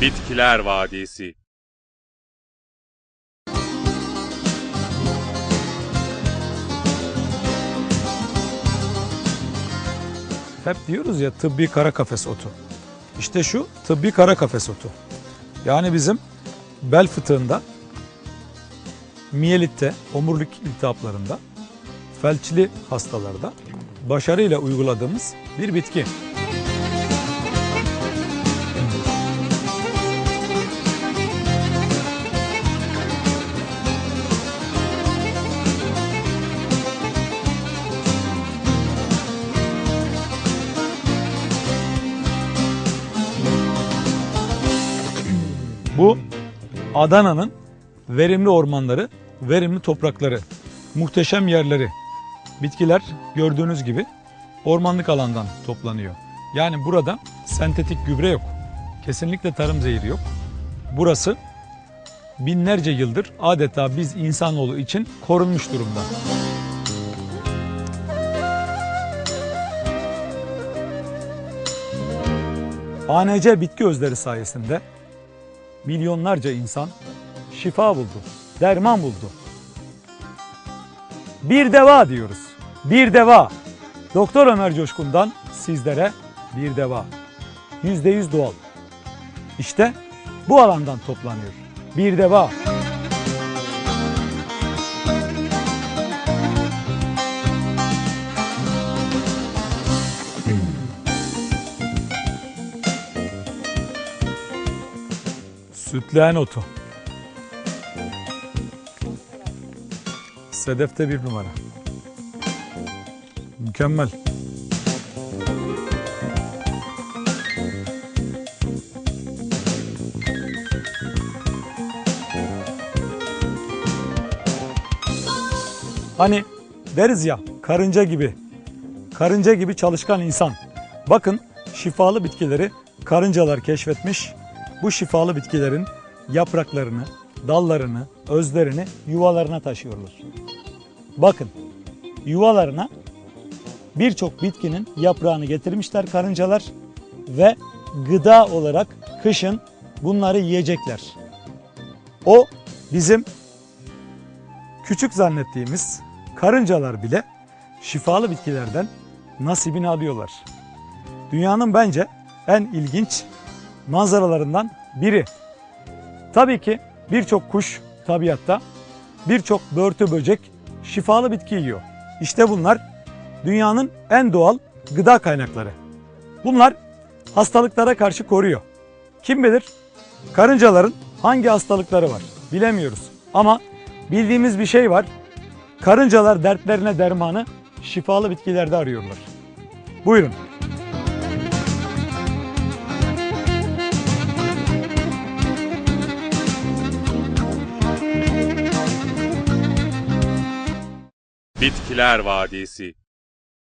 Bitkiler Vadisi Hep diyoruz ya tıbbi kara kafes otu. İşte şu tıbbi kara kafes otu. Yani bizim bel fıtığında, miyelitte, omurilik iltihaplarında, felçli hastalarda başarıyla uyguladığımız bir bitki. Bu Adana'nın verimli ormanları, verimli toprakları, muhteşem yerleri. Bitkiler gördüğünüz gibi ormanlık alandan toplanıyor. Yani burada sentetik gübre yok. Kesinlikle tarım zehri yok. Burası binlerce yıldır adeta biz insanoğlu için korunmuş durumda. ANC bitki özleri sayesinde milyonlarca insan şifa buldu, derman buldu. Bir deva diyoruz. Bir deva. Doktor Ömer Coşkun'dan sizlere bir deva. Yüzde yüz doğal. İşte bu alandan toplanıyor. Bir deva. Sütleğen otu. Sedefte bir numara. Mükemmel. Hani deriz ya karınca gibi. Karınca gibi çalışkan insan. Bakın şifalı bitkileri karıncalar keşfetmiş. Bu şifalı bitkilerin yapraklarını, dallarını, özlerini yuvalarına taşıyorlar. Bakın yuvalarına birçok bitkinin yaprağını getirmişler karıncalar ve gıda olarak kışın bunları yiyecekler. O bizim küçük zannettiğimiz karıncalar bile şifalı bitkilerden nasibini alıyorlar. Dünyanın bence en ilginç manzaralarından biri. Tabii ki birçok kuş tabiatta, birçok börtü böcek şifalı bitki yiyor. İşte bunlar dünyanın en doğal gıda kaynakları. Bunlar hastalıklara karşı koruyor. Kim bilir karıncaların hangi hastalıkları var bilemiyoruz. Ama bildiğimiz bir şey var. Karıncalar dertlerine dermanı şifalı bitkilerde arıyorlar. Buyurun. Bitkiler Vadisi